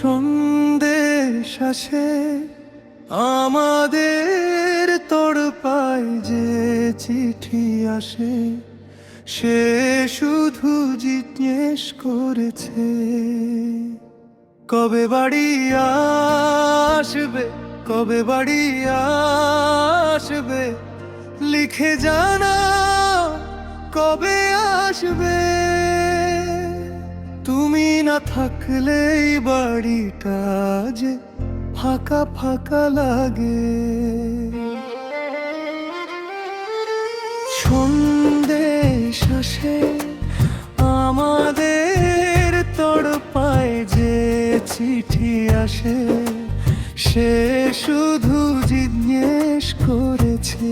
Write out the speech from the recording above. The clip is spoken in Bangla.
সন্দেশ আসে, আমাদের তড়পায় যে চিঠি আসে, সে শুধু জিজ্ঞেস করেছে, কবে বাড়ি আসবে, কবে বাড়ি আসবে, লিখে জানা কবে আসবে? থাকলে এই বাড়িটা যে ফাঁকা ফাঁকা লাগে। সন্দেশ আসে আমাদের তড়পায় যে চিঠি আসে, সে শুধু জিজ্ঞেস করেছে